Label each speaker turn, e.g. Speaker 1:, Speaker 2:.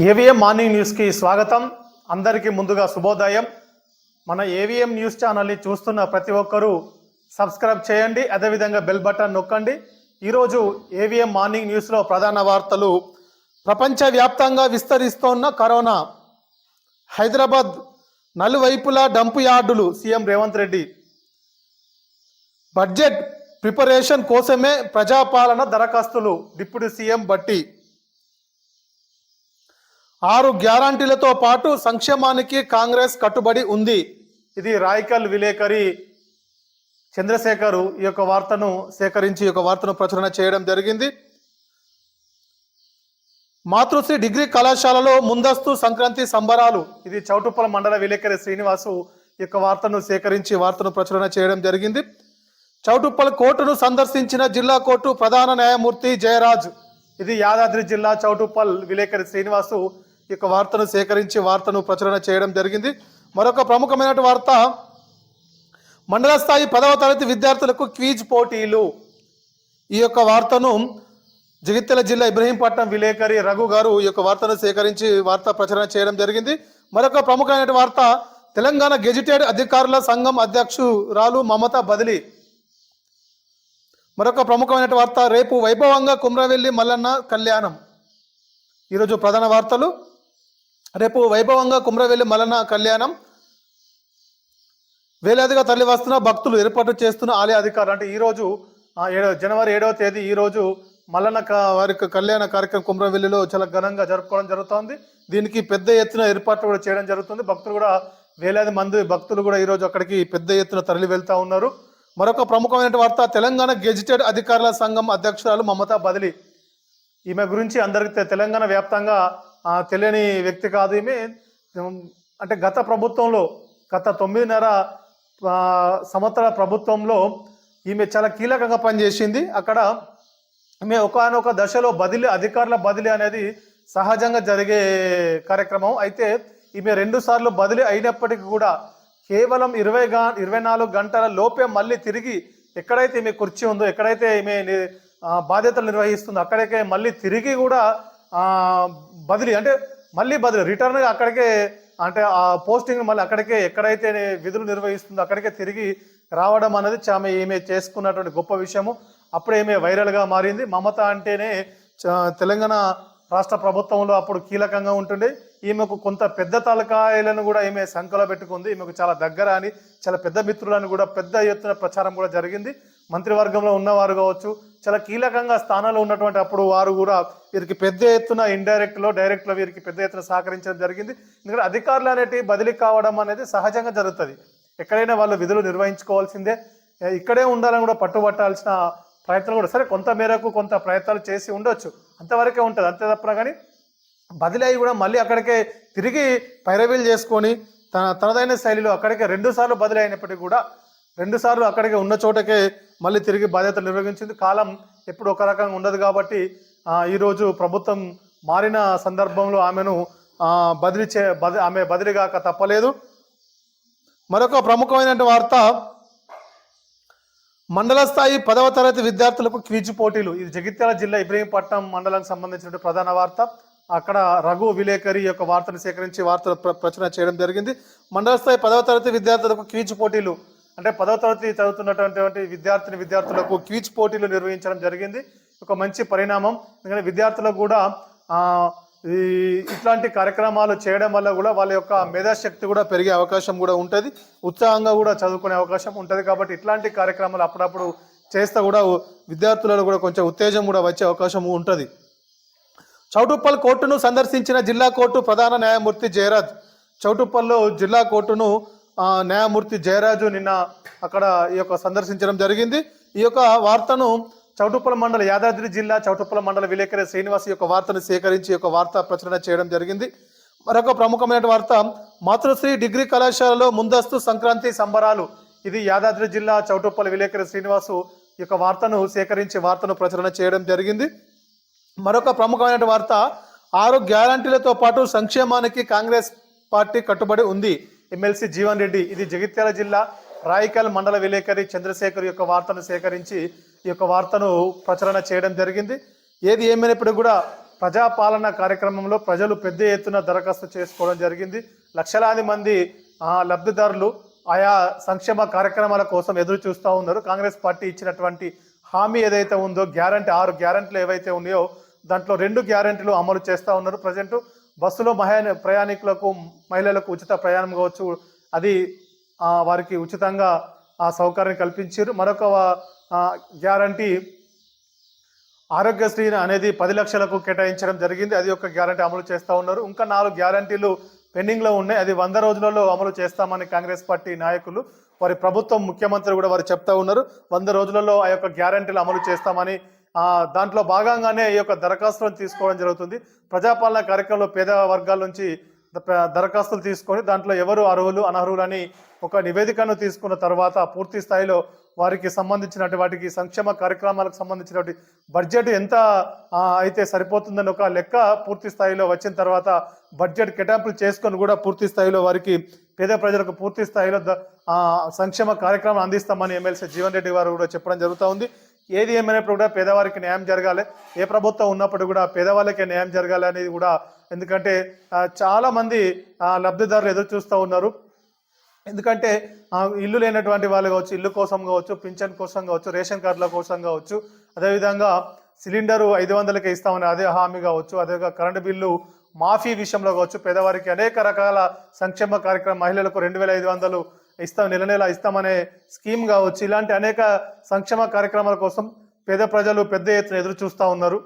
Speaker 1: AVM morning న్యూస్కి స్వాగతం. అందరికీ ముందుగా శుభోదయం. మన ఏవిఎం న్యూస్ ఛానల్ని చూస్తున్న ప్రతి ఒక్కరూ సబ్స్క్రైబ్ చేయండి అదేవిధంగా బెల్ బటన్ నొక్కండి. ఈరోజు ఏవిఎం మార్నింగ్ న్యూస్లో ప్రధాన వార్తలు. ప్రపంచవ్యాప్తంగా విస్తరిస్తోన్న కరోనా. హైదరాబాద్ నలువైపులా dump యార్డులు CM Revanth Reddy. Budget preparation కోసమే ప్రజాపాలన దరఖాస్తులు డిప్యూటీ సీఎం బట్టి. ఆరు గ్యారంటీలతో పాటు సంక్షేమానికి కాంగ్రెస్ కట్టుబడి ఉంది. ఇది రాయకల్ విలేకరి చంద్రశేఖర్ ఈ యొక్క వార్తను సేకరించి ఈ యొక్క వార్తను ప్రచురణ చేయడం జరిగింది. మాతృశ్రీ డిగ్రీ కళాశాలలో ముందస్తు సంక్రాంతి సంబరాలు. ఇది చౌటుప్పల మండల విలేకరి శ్రీనివాసు ఈ యొక్క వార్తను సేకరించి వార్తను ప్రచురణ చేయడం జరిగింది. చౌటుప్పల కోర్టును సందర్శించిన జిల్లా కోర్టు ప్రధాన న్యాయమూర్తి జయరాజ్. ఇది యాదాద్రి జిల్లా చౌటుప్పల్ విలేకరి శ్రీనివాసు యొక్క వార్తను సేకరించి వార్తను ప్రచురణ చేయడం జరిగింది. మరొక ప్రముఖమైన వార్త మండల స్థాయి పదవ తరగతి విద్యార్థులకు క్వీజ్ పోటీలు. ఈ యొక్క వార్తను జగిత్యాల జిల్లా ఇబ్రహీంపట్నం విలేకరి రఘు గారు ఈ యొక్క వార్తను సేకరించి వార్త ప్రచురణ చేయడం జరిగింది. మరొక ప్రముఖమైన వార్త తెలంగాణ గెజిటెడ్ అధికారుల సంఘం అధ్యక్షురాలు మమత బదిలీ. మరొక ప్రముఖమైన వార్త రేపు వైభవంగా కుమ్రవెల్లి మల్లన్న కళ్యాణం. ఈరోజు ప్రధాన వార్తలు. రేపు వైభవంగా కుమ్రవెల్లి మలన కళ్యాణం. వేలాదిగా తరలి వస్తున్న భక్తులు ఏర్పాటు చేస్తున్న ఆలయ అధికారులు. అంటే ఈరోజు ఏడో జనవరి ఏడవ తేదీ ఈరోజు మల్లన్న వారి కళ్యాణ కార్యక్రమం కుమ్రవెల్లిలో చాలా ఘనంగా జరుపుకోవడం జరుగుతోంది. దీనికి పెద్ద ఎత్తున ఏర్పాట్లు కూడా చేయడం జరుగుతుంది. భక్తులు కూడా వేలాది మంది భక్తులు కూడా ఈరోజు అక్కడికి పెద్ద ఎత్తున తరలి వెళ్తూ ఉన్నారు. మరొక ప్రముఖమైన వార్త తెలంగాణ గెజిటెడ్ అధికారుల సంఘం అధ్యక్షురాలు మమతా బదిలీ. ఈమె గురించి అందరికీ తెలంగాణ వ్యాప్తంగా తెలియని వ్యక్తి కాదు ఈమె. అంటే గత ప్రభుత్వంలో గత తొమ్మిదిన్నర సంవత్సర సంవత్సరాల ప్రభుత్వంలో ఈమె చాలా కీలకంగా పనిచేసింది. అక్కడ ఈమె ఒకనొక దశలో బదిలీ అధికారుల బదిలీ అనేది సహజంగా జరిగే కార్యక్రమం. అయితే ఈమె రెండు సార్లు బదిలీ అయినప్పటికీ కూడా కేవలం ఇరవై గా ఇరవై నాలుగు గంటల లోపే మళ్ళీ తిరిగి ఎక్కడైతే ఈమె కుర్చీ ఉందో ఎక్కడైతే ఈమె బాధ్యతలు నిర్వహిస్తుందో అక్కడికే మళ్ళీ తిరిగి కూడా బదిలీ అంటే మళ్ళీ బదిలీ రిటర్న్ అక్కడికే అంటే ఆ పోస్టింగ్ మళ్ళీ అక్కడికే ఎక్కడైతే విధులు నిర్వహిస్తుందో అక్కడికే తిరిగి రావడం అనేది ఆమె ఈమె చేసుకున్నటువంటి గొప్ప విషయము. అప్పుడు ఈమె వైరల్గా మారింది. మమత అంటేనే చ- తెలంగాణ రాష్ట్ర ప్రభుత్వంలో అప్పుడు కీలకంగా ఉంటుండే. ఈమెకు కొంత పెద్ద తలకాయలను కూడా ఈమె సంఖలో పెట్టుకుంది. ఈమెకు చాలా దగ్గర అని చాలా పెద్ద మిత్రులని కూడా పెద్ద ఎత్తున ప్రచారం కూడా జరిగింది. మంత్రివర్గంలో ఉన్నవారు కావచ్చు చాలా కీలకంగా స్థానాల్లో ఉన్నటువంటి అప్పుడు వారు కూడా వీరికి పెద్ద ఎత్తున ఇండైరెక్ట్లో డైరెక్ట్లో వీరికి పెద్ద ఎత్తున సహకరించడం జరిగింది. ఎందుకంటే అధికారులు అనేటివి బదిలీ కావడం అనేది సహజంగా జరుగుతుంది. ఎక్కడైనా వాళ్ళు విధులు నిర్వహించుకోవాల్సిందే. ఇక్కడే ఉండాలని కూడా పట్టుబట్టాల్సిన ప్రయత్నం కూడా సరే కొంత మేరకు కొంత ప్రయత్నాలు చేసి ఉండొచ్చు. అంతవరకే ఉంటుంది. అంతే తప్పన కానీ బదిలీ అయి కూడా మళ్ళీ అక్కడికే తిరిగి పైరవీలు చేసుకొని తన తనదైన శైలిలో అక్కడికే రెండు సార్లు బదిలీ అయినప్పటికీ కూడా రెండు సార్లు ఉన్న చోటకే మళ్ళీ తిరిగి బాధ్యతలు నిర్వహించింది. కాలం ఎప్పుడు ఒక రకంగా ఉండదు కాబట్టి ఈరోజు ప్రభుత్వం మారిన సందర్భంలో ఆమెను బదిలీ చే బది ఆమె బదిలీ కాక తప్పలేదు. మరొక ప్రముఖమైన వార్త మండల స్థాయి పదవ తరగతి విద్యార్థులకు క్విజ్ పోటీలు. ఇది జగిత్యాల జిల్లా ఇబ్రహీంపట్నం మండలానికి సంబంధించిన ప్రధాన వార్త. అక్కడ రఘు విలేకరి యొక్క వార్తను సేకరించి వార్తలు ప్ర- ప్రచురణ చేయడం జరిగింది. మండల స్థాయి పదవ తరగతి విద్యార్థులకు క్విజ్ పోటీలు అంటే పదవ తరగతి చదువుతున్నటువంటి విద్యార్థిని విద్యార్థులకు క్విజ్ పోటీలు నిర్వహించడం జరిగింది. ఒక మంచి పరిణామం. ఎందుకంటే విద్యార్థులకు కూడా ఈ ఇట్లాంటి కార్యక్రమాలు చేయడం వల్ల కూడా వాళ్ళ యొక్క మేధాశక్తి కూడా పెరిగే అవకాశం కూడా ఉంటుంది. ఉత్సాహంగా కూడా చదువుకునే అవకాశం ఉంటుంది కాబట్టి ఇట్లాంటి కార్యక్రమాలు అప్పుడప్పుడు చేస్తే కూడా విద్యార్థులలో కూడా కొంచెం ఉత్తేజం కూడా వచ్చే అవకాశం ఉంటుంది. చౌటుప్పల్ కోర్టును సందర్శించిన జిల్లా కోర్టు ప్రధాన న్యాయమూర్తి జయరాజ్ చౌటుప్పల్లో జిల్లా కోర్టును న్యాయమూర్తి జయరాజు నిన్న అక్కడ ఈ యొక్క సందర్శించడం జరిగింది. ఈ యొక్క వార్తను చౌటుప్పల మండల యాదాద్రి జిల్లా చౌటుప్పల మండల విలేకరి శ్రీనివాస్ యొక్క వార్తను సేకరించి ఈ యొక్క వార్త ప్రచురణ చేయడం జరిగింది. మరొక ప్రముఖమైన వార్త మాతృశ్రీ డిగ్రీ కళాశాలలో ముందస్తు సంక్రాంతి సంబరాలు. ఇది యాదాద్రి జిల్లా చౌటుప్పల విలేకరి శ్రీనివాసు యొక్క వార్తను సేకరించి వార్తను ప్రచురణ చేయడం జరిగింది. మరొక ప్రముఖమైన వార్త ఆరు గ్యారంటీలతో పాటు సంక్షేమానికి కాంగ్రెస్ పార్టీ కట్టుబడి ఉంది. ఎమ్మెల్సీ జీవన్ రెడ్డి ఇది జగిత్యాల జిల్లా రాయికల్ మండల విలేకరి చంద్రశేఖర్ యొక్క వార్తను సేకరించి ఈ యొక్క వార్తను ప్రచురణ చేయడం జరిగింది. ఏది ఏమైనప్పుడు కూడా ప్రజాపాలన కార్యక్రమంలో ప్రజలు పెద్ద ఎత్తున దరఖాస్తు చేసుకోవడం జరిగింది. లక్షలాది మంది లబ్ధిదారులు ఆయా సంక్షేమ కార్యక్రమాల కోసం ఎదురు చూస్తూ ఉన్నారు. కాంగ్రెస్ పార్టీ ఇచ్చినటువంటి హామీ ఏదైతే ఉందో గ్యారంటీ ఆరు గ్యారంటీలు ఏవైతే ఉన్నాయో దాంట్లో రెండు గ్యారంటీలు అమలు చేస్తూ ఉన్నారు ప్రజెంటు. బస్సులో మహా ప్రయాణికులకు మహిళలకు ఉచిత ప్రయాణం కావచ్చు. అది వారికి ఉచితంగా ఆ సౌకర్యం కల్పించారు. మరొక గ్యారంటీ ఆరోగ్యశ్రీ అనేది పది లక్షలకు కేటాయించడం జరిగింది. అది ఒక గ్యారంటీ అమలు చేస్తూ ఉన్నారు. ఇంకా నాలుగు గ్యారంటీలు పెండింగ్లో ఉన్నాయి. అది వంద రోజులలో అమలు చేస్తామని కాంగ్రెస్ పార్టీ నాయకులు వారి ప్రభుత్వం ముఖ్యమంత్రి కూడా వారు చెప్తా ఉన్నారు. వంద రోజులలో ఆ యొక్క గ్యారంటీలు అమలు చేస్తామని దాంట్లో భాగంగానే ఈ యొక్క దరఖాస్తులను తీసుకోవడం జరుగుతుంది. ప్రజాపాలన కార్యక్రమంలో పేద వర్గాల నుంచి దరఖాస్తులు తీసుకొని దాంట్లో ఎవరు అర్హులు అనర్హులు అని ఒక నివేదికను తీసుకున్న తర్వాత పూర్తి స్థాయిలో వారికి సంబంధించినటువంటి వాటికి సంక్షేమ కార్యక్రమాలకు సంబంధించినటువంటి బడ్జెట్ ఎంత అయితే సరిపోతుందని ఒక లెక్క పూర్తి స్థాయిలో వచ్చిన తర్వాత బడ్జెట్ కేటాయింపులు చేసుకొని కూడా పూర్తి స్థాయిలో వారికి పేద ప్రజలకు పూర్తి స్థాయిలో సంక్షేమ కార్యక్రమం అందిస్తామని ఎమ్మెల్సీ జీవన్ రెడ్డి గారు కూడా చెప్పడం జరుగుతూ ఉంది. ఏది ఏమైనప్పుడు కూడా పేదవారికి న్యాయం జరగాలి. ఏ ప్రభుత్వం ఉన్నప్పుడు కూడా పేదవాళ్ళకే న్యాయం జరగాలి అనేది కూడా ఎందుకంటే చాలామంది లబ్ధిదారులు ఎదురు చూస్తూ ఉన్నారు. ఎందుకంటే ఇల్లు లేనటువంటి వాళ్ళు కావచ్చు ఇల్లు కోసం కావచ్చు పింఛన్ కోసం కావచ్చు రేషన్ కార్డుల కోసం కావచ్చు అదేవిధంగా సిలిండరు ఐదు వందలకే ఇస్తామని అదే హామీ కావచ్చు అదేవిధంగా కరెంటు బిల్లు మాఫీ విషయంలో కావచ్చు పేదవారికి అనేక రకాల సంక్షేమ కార్యక్రమం మహిళలకు రెండు వేల ఐదు వందలు ఇస్తాం నెల నెల ఇస్తామనే స్కీమ్ కావచ్చు. ఇలాంటి అనేక సంక్షేమ కార్యక్రమాల కోసం పేద ప్రజలు పెద్ద ఎత్తున ఎదురు చూస్తూ ఉన్నారు.